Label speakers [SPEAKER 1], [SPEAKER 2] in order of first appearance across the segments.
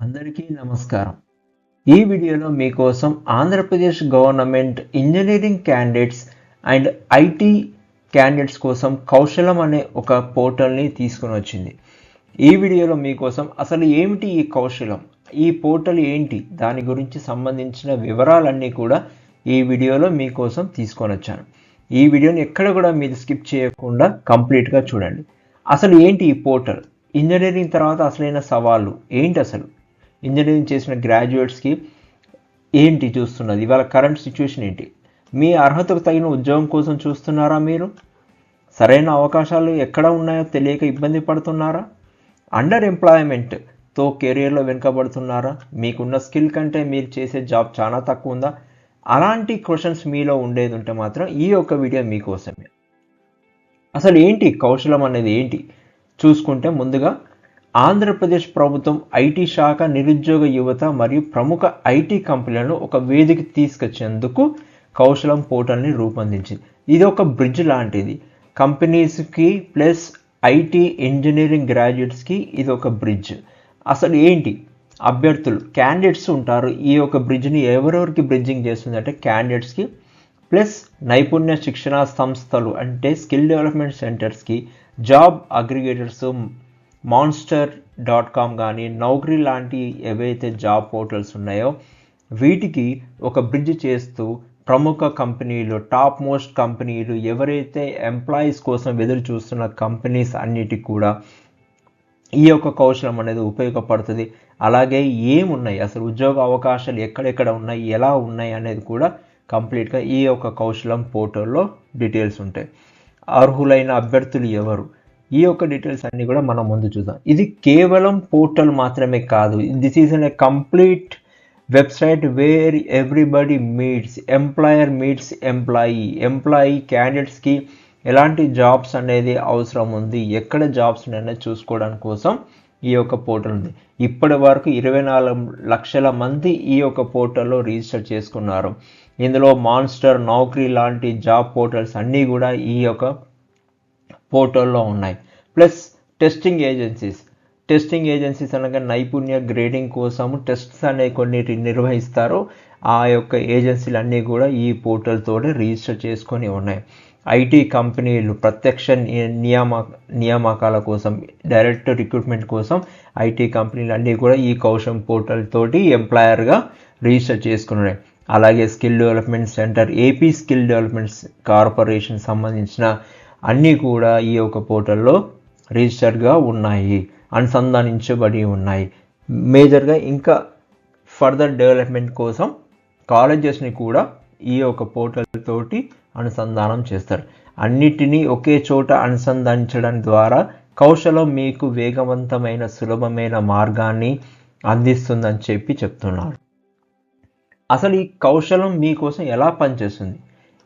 [SPEAKER 1] అందరికీ నమస్కారం. ఈ వీడియోలో మీకోసం Andhra Pradesh government engineering candidates and IT candidates కోసం కౌశలం అనే ఒక పోర్టల్ని తీసుకుని వచ్చింది. ఈ వీడియోలో మీకోసం అసలు ఏమిటి ఈ కౌశలం? ఈ పోర్టల్ ఏంటి? దాని గురించి సంబంధించిన వివరాలన్నీ కూడా ఈ వీడియోలో మీకోసం తీసుకొని వచ్చాను. ఈ వీడియోని ఎక్కడ కూడా మీరు స్కిప్ చేయకుండా కంప్లీట్గా చూడండి. అసలు ఏంటి ఈ పోర్టల్? ఇంజనీరింగ్ తర్వాత అసలైన సవాళ్ళు ఏంటి అసలు? ఇంజనీరింగ్ చేసిన గ్రాడ్యుయేట్స్కి ఏంటి చూస్తున్నది? ఇవాళ కరెంట్ సిచ్యువేషన్ ఏంటి? మీ అర్హతకు తగిన ఉద్యోగం కోసం చూస్తున్నారా మీరు? సరైన అవకాశాలు ఎక్కడ ఉన్నాయో తెలియక ఇబ్బంది పడుతున్నారా? అండర్ ఎంప్లాయ్మెంట్తో కెరియర్లో వెనుకబడుతున్నారా? మీకున్న స్కిల్ కంటే మీరు చేసే జాబ్ చాలా తక్కువ ఉందా? అలాంటి క్వశ్చన్స్ మీలో ఉండేది ఉంటే మాత్రం ఈ యొక్క వీడియో మీకోసమే. అసలు ఏంటి? కౌశలం అనేది ఏంటి? చూసుకుంటే ముందుగా ఆంధ్రప్రదేశ్ ప్రభుత్వం ఐటీ శాఖ నిరుద్యోగ యువత మరియు ప్రముఖ ఐటీ కంపెనీలను ఒక వేదిక తీసుకొచ్చేందుకు కౌశలం పోర్టల్ని రూపొందించింది. ఇది ఒక బ్రిడ్జ్ లాంటిది. కంపెనీస్కి ప్లస్ ఐటీ ఇంజనీరింగ్ గ్రాడ్యుయేట్స్కి ఇది ఒక బ్రిడ్జ్. అసలు ఏంటి? అభ్యర్థులు క్యాండిడేట్స్ ఉంటారు. ఈ యొక్క బ్రిడ్జ్ని ఎవరెవరికి బ్రిడ్జింగ్ చేస్తుంది అంటే క్యాండిడేట్స్కి ప్లస్ నైపుణ్య శిక్షణ సంస్థలు అంటే skill development సెంటర్స్కి job aggregators Monster dot com కానీ నౌకరీ లాంటి ఏవైతే జాబ్ పోర్టల్స్ ఉన్నాయో వీటికి ఒక బ్రిడ్జ్ చేస్తూ ప్రముఖ కంపెనీలు టాప్ మోస్ట్ కంపెనీలు ఎవరైతే ఎంప్లాయీస్ కోసం ఎదురు చూస్తున్న కంపెనీస్ అన్నిటికి కూడా ఈ యొక్క కౌశలం అనేది ఉపయోగపడుతుంది. అలాగే ఏమున్నాయి? అసలు ఉద్యోగ అవకాశాలు ఎక్కడెక్కడ ఉన్నాయి? ఎలా ఉన్నాయి? అనేది కూడా కంప్లీట్గా ఈ యొక్క కౌశలం పోర్టల్లో డీటెయిల్స్ ఉంటాయి. అర్హులైన అభ్యర్థులు ఎవరు? ఈ యొక్క డీటెయిల్స్ అన్నీ కూడా మనం ముందు చూద్దాం. ఇది కేవలం పోర్టల్ మాత్రమే కాదు. This is an complete website where everybody meets employer meets employee employee క్యాండిడేట్స్కి ఎలాంటి జాబ్స్ అనేది అవసరం ఉంది? ఎక్కడ జాబ్స్ ఉన్నాయో చూసుకోవడానికి కోసం ఈ యొక్క పోర్టల్ ఉంది. ఇప్పటి వరకు ఇరవై నాలుగు లక్షల మంది ఈ యొక్క పోర్టల్లో రిజిస్టర్ చేసుకున్నారు. ఇందులో మాన్స్టర్ నౌకరీ లాంటి జాబ్ పోర్టల్స్ అన్నీ కూడా ఈ యొక్క పోర్టల్లో ఉన్నాయి. Plus testing agencies testing agencies అనగా నైపుణ్య గ్రేడింగ్ కోసము టెస్ట్స్ అనే కొన్నిటి నిర్వహిస్తారు. ఆ యొక్క ఏజెన్సీలు అన్నీ కూడా ఈ పోర్టల్ తోటి రిజిస్టర్ చేసుకొని ఉన్నాయి. ఐటీ కంపెనీలు ప్రత్యక్ష నియామ నియామకాల కోసం డైరెక్ట్ రిక్రూట్మెంట్ కోసం ఐటీ కంపెనీలు అన్నీ కూడా ఈ కౌశం పోర్టల్ తోటి ఎంప్లాయర్గా రిజిస్టర్ చేసుకున్నాయి. అలాగే skill development centre AP skill development corporation సంబంధించిన అన్నీ కూడా ఈ యొక్క పోర్టల్లో రిజిస్టర్గా ఉన్నాయి అనుసంధానించబడి ఉన్నాయి. మేజర్గా ఇంకా ఫర్దర్ డెవలప్మెంట్ కోసం కాలేజెస్ని కూడా ఈ యొక్క పోర్టల్ తోటి అనుసంధానం చేస్తారు. అన్నిటినీ ఒకే చోట అనుసంధానించడం ద్వారా కౌశలం మీకు వేగవంతమైన సులభమైన మార్గాన్ని అందిస్తుందని చెప్పి చెప్తున్నారు అసలు ఈ కౌశలం మీకోసం ఎలా పనిచేస్తుంది?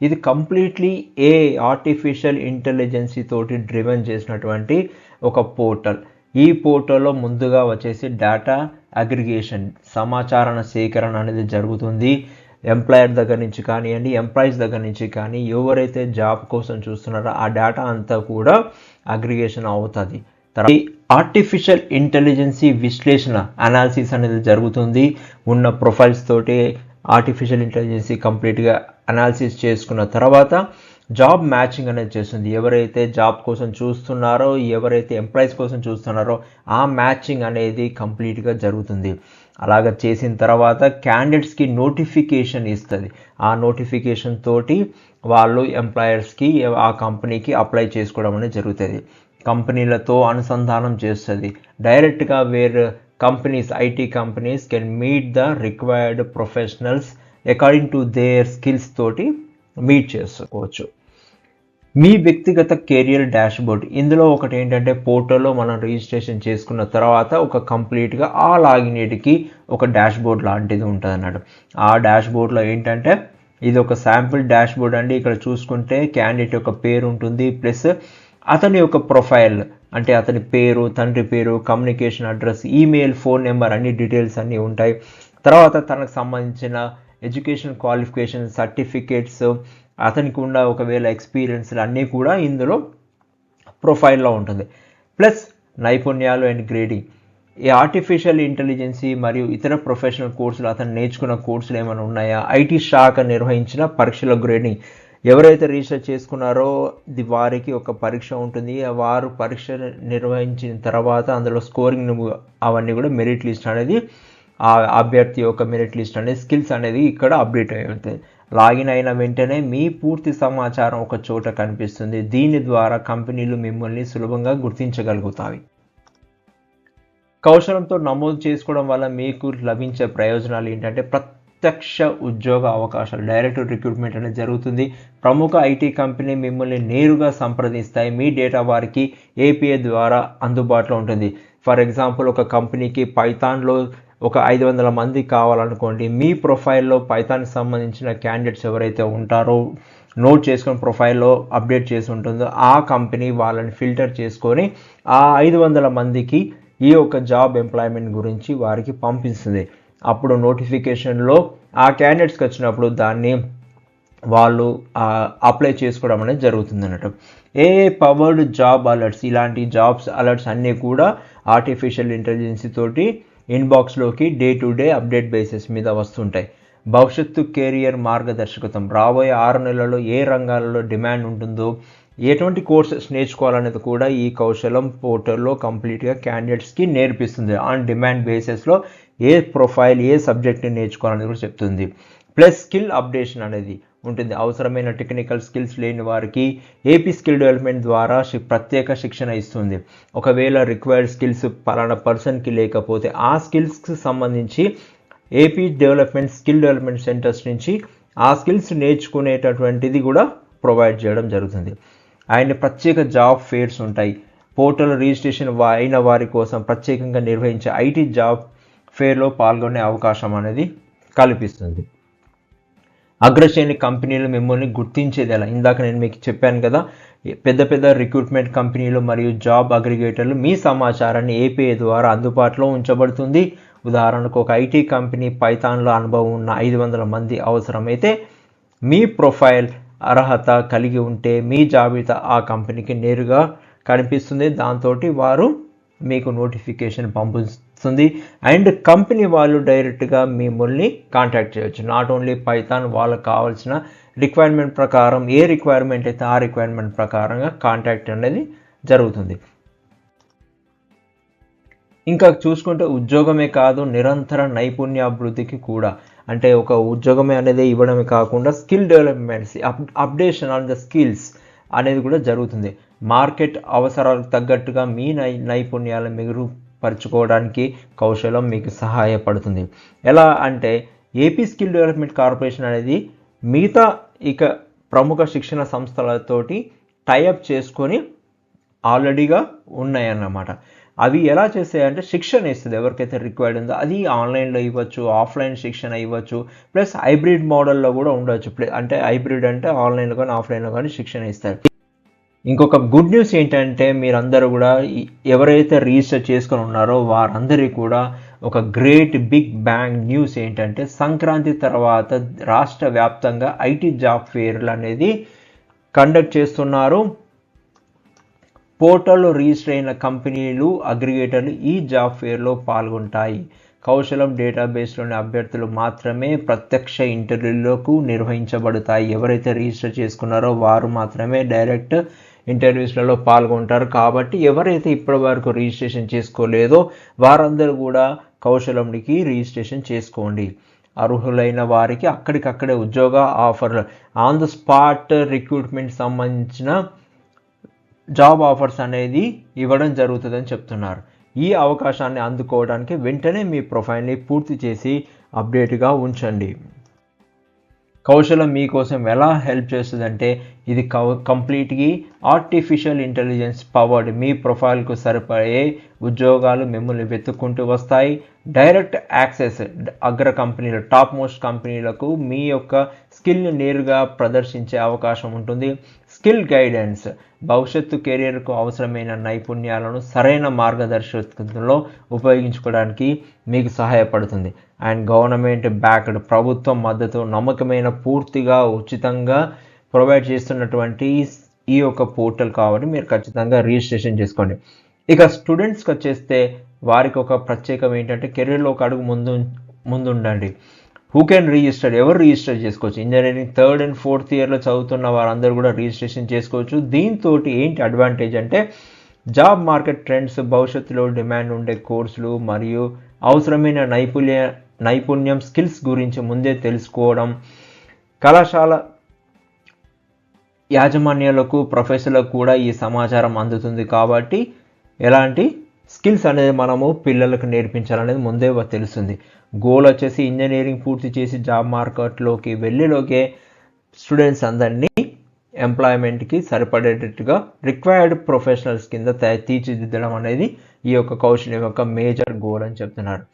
[SPEAKER 1] ఇది కంప్లీట్లీ ఏ ఆర్టిఫిషియల్ ఇంటెలిజెన్సీ తోటి డ్రివెన్ చేసినటువంటి ఒక పోర్టల్ ఈ పోర్టల్లో ముందుగా వచ్చేసి డేటా అగ్రిగేషన్ సమాచారణ సేకరణ అనేది జరుగుతుంది. ఎంప్లాయర్ దగ్గర నుంచి కానివ్వండి ఎంప్లాయీస్ దగ్గర నుంచి కానీ ఎవరైతే జాబ్ కోసం చూస్తున్నారో ఆ డేటా అంతా కూడా అగ్రిగేషన్ అవుతుంది. తర్వాత ఆర్టిఫిషియల్ ఇంటెలిజెన్సీ విశ్లేషణ అనాలిసిస్ అనేది జరుగుతుంది. ఉన్న ప్రొఫైల్స్ తోటి ఆర్టిఫిషియల్ ఇంటెలిజెన్సీ కంప్లీట్గా అనాలిసిస్ చేసుకున్న తర్వాత జాబ్ మ్యాచింగ్ అనేది చేస్తుంది. ఎవరైతే జాబ్ కోసం చూస్తున్నారో ఎవరైతే ఎంప్లాయీస్ కోసం చూస్తున్నారో ఆ మ్యాచింగ్ అనేది కంప్లీట్గా జరుగుతుంది. అలాగ చేసిన తర్వాత క్యాండిడేట్స్కి నోటిఫికేషన్ ఇస్తుంది. ఆ నోటిఫికేషన్ తోటి వాళ్ళు ఎంప్లాయర్స్కి ఆ కంపెనీకి అప్లై చేసుకోవడం అనేది జరుగుతుంది. కంపెనీలతో అనుసంధానం చేస్తుంది. డైరెక్ట్గా where companies IT companies can meet the required professionals according to their skills తోటి మీట్ చేసుకోవచ్చు. మీ వ్యక్తిగత కెరియర్ డాష్బోర్డ్ ఇందులో ఒకటి ఏంటంటే పోర్టల్లో మనం రిజిస్ట్రేషన్ చేసుకున్న తర్వాత ఒక కంప్లీట్గా ఆ లాగినేటికి ఒక డాష్బోర్డ్ లాంటిది ఉంటుంది అన్నట్టు ఆ డాష్బోర్డ్లో ఏంటంటే ఇది ఒక శాంపిల్ డాష్బోర్డ్ అండి. ఇక్కడ చూసుకుంటే క్యాండిడేట్ యొక్క పేరు ఉంటుంది ప్లస్ అతని యొక్క ప్రొఫైల్ అంటే అతని పేరు తండ్రి పేరు communication address email phone number అన్ని డీటెయిల్స్ అన్నీ ఉంటాయి. తర్వాత తనకు సంబంధించిన ఎడ్యుకేషన్ క్వాలిఫికేషన్ సర్టిఫికేట్స్ అతనికి ఉన్న ఒకవేళ ఎక్స్పీరియన్స్లు అన్నీ కూడా ఇందులో ప్రొఫైల్లో ఉంటుంది. ప్లస్ నైపుణ్యాలు అండ్ గ్రేడింగ్ ఈ ఆర్టిఫిషియల్ ఇంటెలిజెన్సీ మరియు ఇతర ప్రొఫెషనల్ కోర్సులు అతను నేర్చుకున్న కోర్సులు ఏమైనా ఉన్నాయా? ఐటీ శాఖ నిర్వహించిన పరీక్షల గ్రేడింగ్ ఎవరైతే రీసెర్చ్ చేసుకున్నారో ఇది వారికి ఒక పరీక్ష ఉంటుంది. వారు పరీక్ష నిర్వహించిన తర్వాత అందులో స్కోరింగ్ అవన్నీ కూడా మెరిట్ లిస్ట్ అనేది ఆ అభ్యర్థి యొక్క మెరిట్ లిస్ట్ అనేది స్కిల్స్ అనేది ఇక్కడ అప్డేట్ అవుతుంది లాగిన్ అయిన వెంటనే మీ పూర్తి సమాచారం ఒక చోట కనిపిస్తుంది. దీని ద్వారా కంపెనీలు మిమ్మల్ని సులభంగా గుర్తించగలుగుతాయి. కౌశలంతో నమోదు చేసుకోవడం వల్ల మీకు లభించే ప్రయోజనాలు ఏంటంటే ప్రత్యక్ష ఉద్యోగ అవకాశాలు డైరెక్ట్ రిక్రూట్మెంట్ అనేది జరుగుతుంది. ప్రముఖ ఐటీ కంపెనీ మిమ్మల్ని నేరుగా సంప్రదిస్తాయి. మీ డేటా వారికి ఏపీఐ ద్వారా అందుబాటులో ఉంటుంది. ఫర్ ఎగ్జాంపుల్ ఒక కంపెనీకి పైథాన్లో ఒక ఐదు వందల మంది కావాలనుకోండి మీ ప్రొఫైల్లో పైథాన్కి సంబంధించిన క్యాండిడేట్స్ ఎవరైతే ఉంటారో నోట్ చేసుకొని ప్రొఫైల్లో అప్డేట్ చేసి ఉంటుందో ఆ కంపెనీ వాళ్ళని ఫిల్టర్ చేసుకొని ఆ ఐదు వందల మందికి ఈ యొక్క జాబ్ ఎంప్లాయ్మెంట్ గురించి వారికి పంపిస్తుంది. అప్పుడు నోటిఫికేషన్లో ఆ క్యాండిడేట్స్కి వచ్చినప్పుడు దాన్ని వాళ్ళు అప్లై చేసుకోవడం అనేది జరుగుతుంది అన్నట్టు. ఏ పవర్డ్ జాబ్ అలర్ట్స్ ఇలాంటి జాబ్స్ అలర్ట్స్ అన్నీ కూడా ఆర్టిఫిషియల్ ఇంటెలిజెన్సీ తోటి ఇన్బాక్స్లోకి day to day update basis మీద వస్తుంటాయి. భవిష్యత్తు కెరియర్ మార్గదర్శకత్వం. రాబోయే ఆరు నెలల్లో ఏ రంగాలలో డిమాండ్ ఉంటుందో ఎటువంటి కోర్సెస్ నేర్చుకోవాలనేది కూడా ఈ కౌశలం పోర్టల్లో కంప్లీట్గా క్యాండిడేట్స్కి నేర్పిస్తుంది. ఆన్ డిమాండ్ బేసిస్లో ఏ ప్రొఫైల్ ఏ సబ్జెక్ట్ని నేర్చుకోవాలని కూడా చెప్తుంది. ప్లస్ స్కిల్ అప్డేషన్ అనేది. ఉంటుంది. అవసరమైన టెక్నికల్ స్కిల్స్ లేని వారికి ఏపీ స్కిల్ డెవలప్మెంట్ ద్వారా ప్రత్యేక శిక్షణ ఇస్తుంది. ఒకవేళ రిక్వైర్డ్ స్కిల్స్ పలానా పర్సన్కి లేకపోతే ఆ స్కిల్స్కి సంబంధించి AP development skill development centres నుంచి ఆ స్కిల్స్ నేర్చుకునేటటువంటిది కూడా ప్రొవైడ్ చేయడం జరుగుతుంది. అండ్ ప్రత్యేక జాబ్ ఫేర్స్ ఉంటాయి. పోర్టల్ రిజిస్ట్రేషన్ అయిన వారి కోసం ప్రత్యేకంగా నిర్వహించే ఐటీ జాబ్ ఫేర్లో పాల్గొనే అవకాశం అనేది కల్పిస్తుంది. అగ్రశ్రేణి కంపెనీలు మిమ్మల్ని గుర్తించేది ఎలా? ఇందాక నేను మీకు చెప్పాను కదా పెద్ద పెద్ద రిక్రూట్మెంట్ కంపెనీలు మరియు జాబ్ అగ్రిగేటర్లు మీ సమాచారాన్ని ఏపీఐ ద్వారా అందుబాటులో ఉంచబడుతుంది. ఉదాహరణకు ఒక ఐటీ కంపెనీ పైథాన్లో అనుభవం ఉన్న ఐదు వందల మంది అవసరమైతే మీ ప్రొఫైల్ అర్హత కలిగి ఉంటే మీ జాబితా ఆ కంపెనీకి నేరుగా కనిపిస్తుంది. దాంతో వారు మీకు నోటిఫికేషన్ పంపిస్తుంది అండ్ కంపెనీ వాళ్ళు డైరెక్ట్గా మిమ్మల్ని కాంటాక్ట్ చేయొచ్చు. నాట్ ఓన్లీ పైథాన్ వాళ్ళకి కావాల్సిన రిక్వైర్మెంట్ ప్రకారం ఏ రిక్వైర్మెంట్ అయితే ఆ రిక్వైర్మెంట్ ప్రకారంగా కాంటాక్ట్ అనేది జరుగుతుంది. ఇంకా చూసుకుంటే ఉద్యోగమే కాదు నిరంతర నైపుణ్యాభివృద్ధికి కూడా. అంటే ఒక ఉద్యోగమే అనేది ఇవ్వడమే కాకుండా skill developments up updation on the skills అనేది కూడా జరుగుతుంది. మార్కెట్ అవసరాలకు తగ్గట్టుగా మీ నై నైపుణ్యాల మెరుగు పరుచుకోవడానికి కౌశలం మీకు సహాయపడుతుంది. ఎలా అంటే ఏపీ స్కిల్ డెవలప్మెంట్ కార్పొరేషన్ అనేది మిగతా ఇక ప్రముఖ శిక్షణ సంస్థలతోటి టైఅప్ చేసుకొని ఆల్రెడీగా ఉన్నాయన్నమాట. అవి ఎలా చేస్తాయంటే శిక్షణ ఇస్తుంది. ఎవరికైతే రిక్వైర్డ్ ఉందో అది ఆన్లైన్లో ఇవ్వచ్చు ఆఫ్లైన్ శిక్షణ ఇవ్వచ్చు ప్లస్ హైబ్రిడ్ మోడల్లో కూడా ఉండవచ్చు అంటే హైబ్రిడ్ అంటే ఆన్లైన్లో కానీ ఆఫ్లైన్లో కానీ శిక్షణ ఇస్తారు. ఇంకొక గుడ్ న్యూస్ ఏంటంటే మీరందరూ కూడా ఎవరైతే రిజిస్టర్ చేసుకొని ఉన్నారో వారందరికీ కూడా ఒక గ్రేట్ బిగ్ బ్యాంగ్ న్యూస్ ఏంటంటే సంక్రాంతి తర్వాత రాష్ట్ర వ్యాప్తంగా ఐటీ జాబ్ ఫేర్లు అనేది కండక్ట్ చేస్తున్నారు. పోర్టల్లో రిజిస్టర్ అయిన కంపెనీలు అగ్రిగేటర్లు ఈ జాబ్ ఫేర్లో పాల్గొంటాయి. కౌశలం డేటాబేస్లోని అభ్యర్థులు మాత్రమే ప్రత్యక్ష ఇంటర్వ్యూలకు నిర్వహించబడతాయి. ఎవరైతే రిజిస్టర్ చేసుకున్నారో వారు మాత్రమే డైరెక్ట్ ఇంటర్వ్యూస్లలో పాల్గొంటారు. కాబట్టి ఎవరైతే ఇప్పటి వరకు రిజిస్ట్రేషన్ చేసుకోలేదో వారందరూ కూడా కౌశలంకి రిజిస్ట్రేషన్ చేసుకోండి. అర్హులైన వారికి అక్కడికక్కడే ఉద్యోగ ఆఫర్లు. ఆన్ ద స్పాట్ రిక్రూట్మెంట్ సంబంధించిన జాబ్ ఆఫర్స్ అనేది ఇవ్వడం జరుగుతుందని చెప్తున్నారు. ఈ అవకాశాన్ని అందుకోవడానికి వెంటనే మీ ప్రొఫైల్ని పూర్తి చేసి అప్డేట్గా ఉంచండి. కౌశలం మీకోసం ఎలా హెల్ప్ చేస్తుందంటే ఇది కౌ కంప్లీట్గా ఆర్టిఫిషియల్ ఇంటెలిజెన్స్ పవర్డ్ మీ ప్రొఫైల్కు సరిపడే ఉద్యోగాలు మిమ్మల్ని వెతుక్కుంటూ వస్తాయి. డైరెక్ట్ యాక్సెస్ అగ్ర కంపెనీలు టాప్ మోస్ట్ కంపెనీలకు మీ యొక్క స్కిల్ని నేరుగా ప్రదర్శించే అవకాశం ఉంటుంది. స్కిల్ గైడెన్స్ భవిష్యత్తు కెరియర్కు అవసరమైన నైపుణ్యాలను సరైన మార్గదర్శకత్వంలో ఉపయోగించుకోవడానికి మీకు సహాయపడుతుంది. అండ్ గవర్నమెంట్ బ్యాక్డ్ ప్రభుత్వం మద్దతు నమ్మకమైన పూర్తిగా ఉచితంగా ప్రొవైడ్ చేస్తున్నటువంటి ఈ యొక్క పోర్టల్ కాబట్టి మీరు ఖచ్చితంగా రిజిస్ట్రేషన్ చేసుకోండి. ఇక స్టూడెంట్స్కి వచ్చేస్తే వారికి ఒక ప్రత్యేకం ఏంటంటే కెరీర్లో ఒక అడుగు ముందు ముందు ఉండండి హూ కెన్ రిజిస్టర్ ఎవరు రిజిస్టర్ చేసుకోవచ్చు? ఇంజనీరింగ్ థర్డ్ అండ్ ఫోర్త్ ఇయర్లో చదువుతున్న వారందరూ కూడా రిజిస్ట్రేషన్ చేసుకోవచ్చు. దీంతో ఏంటి అడ్వాంటేజ్ అంటే జాబ్ మార్కెట్ ట్రెండ్స్ భవిష్యత్తులో డిమాండ్ ఉండే కోర్సులు మరియు అవసరమైన నైపుణ్య నైపుణ్యం స్కిల్స్ గురించి ముందే తెలుసుకోవడం కళాశాల యాజమాన్యాలకు ప్రొఫెసర్లకు కూడా ఈ సమాచారం అందుతుంది కాబట్టి ఎలాంటి స్కిల్స్ అనేది మనము పిల్లలకు నేర్పించాలనేది ముందే తెలుస్తుంది. గోల్ వచ్చేసి ఇంజనీరింగ్ పూర్తి చేసి జాబ్ మార్కెట్లోకి వెళ్ళిలోకే స్టూడెంట్స్ అందరినీ ఎంప్లాయ్మెంట్కి సరిపడేటట్టుగా రిక్వైర్డ్ ప్రొఫెషనల్స్ కింద తీర్చిదిద్దడం అనేది ఈ యొక్క కౌశల్యం యొక్క మేజర్ గోల్ అని చెప్తున్నారు.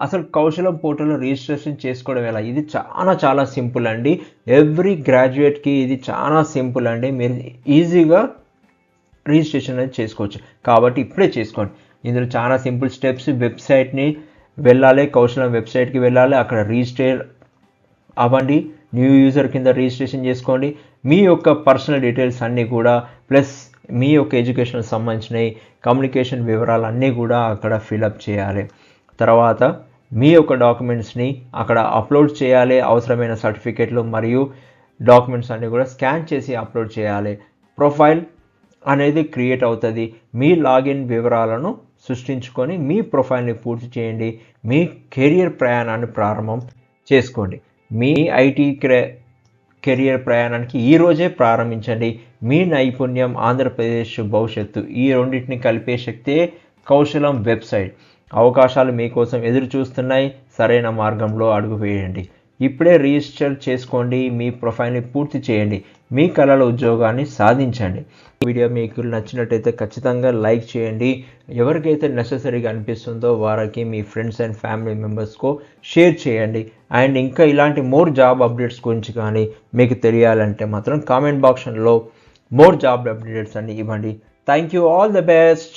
[SPEAKER 1] అసలు కౌశలం పోర్టల్లో రిజిస్ట్రేషన్ చేసుకోవడం ఎలా? ఇది చాలా చాలా సింపుల్ అండి. ఎవ్రీ గ్రాడ్యుయేట్కి ఇది చాలా సింపుల్ అండి. మీరు ఈజీగా రిజిస్ట్రేషన్ అనేది చేసుకోవచ్చు. కాబట్టి ఇప్పుడే చేసుకోండి. ఇందులో చాలా సింపుల్ స్టెప్స్. వెబ్సైట్ని వెళ్ళాలి కౌశలం వెబ్సైట్కి వెళ్ళాలి. అక్కడ రిజిస్టర్ అవ్వండి. న్యూ యూజర్ కింద రిజిస్ట్రేషన్ చేసుకోండి. మీ యొక్క పర్సనల్ డీటెయిల్స్ అన్నీ కూడా ప్లస్ మీ యొక్క ఎడ్యుకేషన్ సంబంధించినవి కమ్యూనికేషన్ వివరాలు అన్నీ కూడా అక్కడ ఫిలప్ చేయాలి. తర్వాత మీ యొక్క డాక్యుమెంట్స్ని అక్కడ అప్లోడ్ చేయాలి అవసరమైన సర్టిఫికేట్లు మరియు డాక్యుమెంట్స్ అన్నీ కూడా స్కాన్ చేసి అప్లోడ్ చేయాలి. ప్రొఫైల్ అనేది క్రియేట్ అవుతుంది. మీ లాగిన్ వివరాలను సృష్టించుకొని మీ ప్రొఫైల్ని పూర్తి చేయండి. మీ కెరియర్ ప్రయాణాన్ని ప్రారంభం చేసుకోండి. మీ ఐటీ కెరియర్ ప్రయాణానికి ఈరోజే ప్రారంభించండి. మీ నైపుణ్యం ఆంధ్రప్రదేశ్ భవిష్యత్తు ఈ రెండింటిని కలిపే శక్తే కౌశలం వెబ్సైట్. అవకాశాలు మీకోసం ఎదురు చూస్తున్నాయి. సరైన మార్గంలో అడుగు వేయండి. ఇప్పుడే రిజిస్టర్ చేసుకోండి. మీ ప్రొఫైల్ని పూర్తి చేయండి. మీ కళల ఉద్యోగాన్ని సాధించండి. వీడియో మీకు నచ్చినట్టయితే ఖచ్చితంగా లైక్ చేయండి. ఎవరికైతే నెససరీగా అనిపిస్తుందో వారికి మీ ఫ్రెండ్స్ అండ్ ఫ్యామిలీ మెంబర్స్కు షేర్ చేయండి. అండ్ ఇంకా ఇలాంటి మోర్ జాబ్ అప్డేట్స్ గురించి కానీ మీకు తెలియాలంటే మాత్రం కామెంట్ బాక్స్లో మోర్ జాబ్ అప్డేట్స్ అన్ని ఇవ్వండి. Thank you all the best